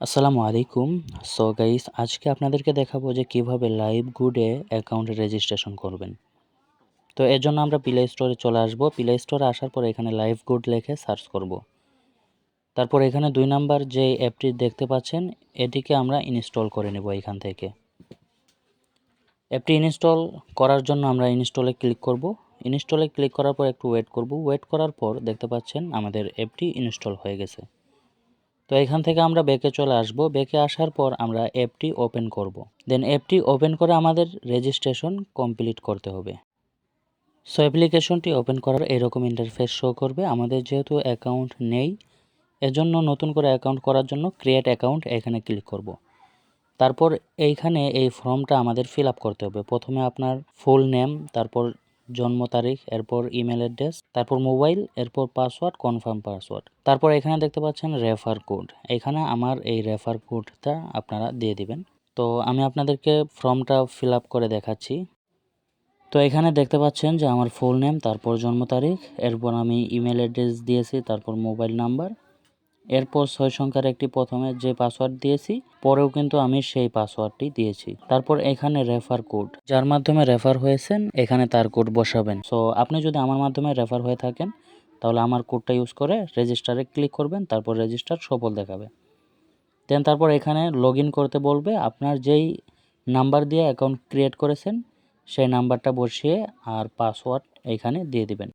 আসসালামু আলাইকুম। So guys আজকে আপনাদেরকে দেখাবো যে কীভাবে লাইভ গুডে অ্যাকাউন্ট রেজিস্ট্রেশন করবেন। তো এর জন্য আমরা প্লে স্টোরে চলে আসব। প্লে স্টোরে আসার পর এখানে লাইভ গুড লিখে সার্চ করব। তারপর এখানে দুই নাম্বার যে অ্যাপটি দেখতে পাচ্ছেন, এটিকে আমরা ইনস্টল করে নেব এখান থেকে। অ্যাপটি ইনস্টল করার জন্য আমরা ইনস্টলে ক্লিক করব। ইনস্টলে ক্লিক করার পর একটু ওয়েট করব। ওয়েট করার পর দেখতে পাচ্ছেন আমাদের অ্যাপটি ইনস্টল হয়ে গেছে। তো এখান থেকে আমরা ব্যাকে চলে আসব। ব্যাকে আসার পর আমরা অ্যাপটি ওপেন করব। দেন অ্যাপটি ওপেন করে আমাদের রেজিস্ট্রেশন কমপ্লিট করতে হবে। সো অ্যাপ্লিকেশনটি ওপেন করার এরকম ইন্টারফেস শো করবে। আমাদের যেহেতু অ্যাকাউন্ট নেই, এজন্য নতুন করে অ্যাকাউন্ট করার জন্য ক্রিয়েট অ্যাকাউন্ট এখানে ক্লিক করব। তারপর এইখানে এই ফর্মটা আমাদের ফিল করতে হবে। প্রথমে আপনার ফুল নেম, তারপর জন্ম তারিখ, এরপর ইমেল অ্যাড্রেস তারপর মোবাইল এরপর পাসওয়ার্ড কনফার্ম পাসওয়ার্ড তারপর এখানে দেখতে পাচ্ছেন রেফার কোড এখানে আমার এই রেফার কোডটা আপনারা দিয়ে দিবেন। তো আমি আপনাদেরকে ফর্মটা ফিল করে দেখাচ্ছি। তো এখানে দেখতে পাচ্ছেন যে আমার ফুল নেম তারপর জন্ম তারিখ, এরপর আমি ইমেল অ্যাড্রেস দিয়েছি, তারপর মোবাইল নাম্বার এরপর ছয় সংখ্যার একটি প্রথমে যে পাসওয়ার্ড দিয়েছি, পরেও কিন্তু আমি সেই পাসওয়ার্ডটি দিয়েছি। তারপর এখানে রেফার কোড যার মাধ্যমে রেফার হয়েছেন, এখানে তার কোড বসাবেন। সো আপনি যদি আমার মাধ্যমে রেফার হয়ে থাকেন, তাহলে আমার কোডটা ইউজ করে রেজিস্টারে ক্লিক করবেন, তারপর রেজিস্টার সফল দেখাবে। দেন তারপর এখানে লগ করতে বলবে, আপনার যেই নাম্বার দিয়ে অ্যাকাউন্ট ক্রিয়েট করেছেন, সেই নাম্বারটা বসিয়ে আর পাসওয়ার্ড এখানে দিয়ে দিবেন।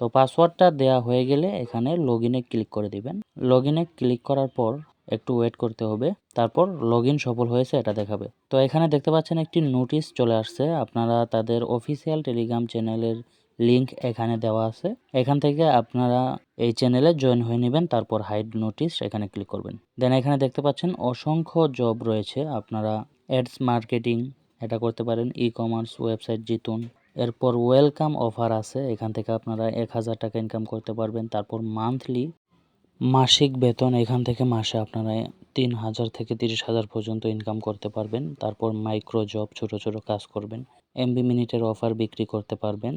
তো পাসওয়ার্ডটা দেয়া হয়ে গেলে এখানে লগ ক্লিক করে দিবেন। লগ ক্লিক করার পর একটু ওয়েট করতে হবে, তারপর লগ সফল হয়েছে এটা দেখাবে। তো এখানে দেখতে পাচ্ছেন একটি নোটিশ চলে আসছে, আপনারা তাদের অফিসিয়াল টেলিগ্রাম চ্যানেলের লিংক এখানে দেওয়া আছে। এখান থেকে আপনারা এই চ্যানেলে জয়েন হয়ে নেবেন, তারপর হাইড নোটিশ এখানে ক্লিক করবেন। দেন এখানে দেখতে পাচ্ছেন অসংখ্য জব রয়েছে, আপনারা অ্যাডস মার্কেটিং এটা করতে পারেন ই কমার্স ওয়েবসাইট জিতুন এরপর ওয়েলকাম অফার আছে, এখান থেকে আপনারা এক হাজার টাকা ইনকাম করতে পারবেন। তারপর মান্থলি মাসিক বেতন, এখান থেকে মাসে আপনারা তিন হাজার থেকে তিরিশ হাজার পর্যন্ত ইনকাম করতে পারবেন। তারপর মাইক্রো জব ছোট ছোট কাজ করবেন। এমবি মিনিটের অফার বিক্রি করতে পারবেন।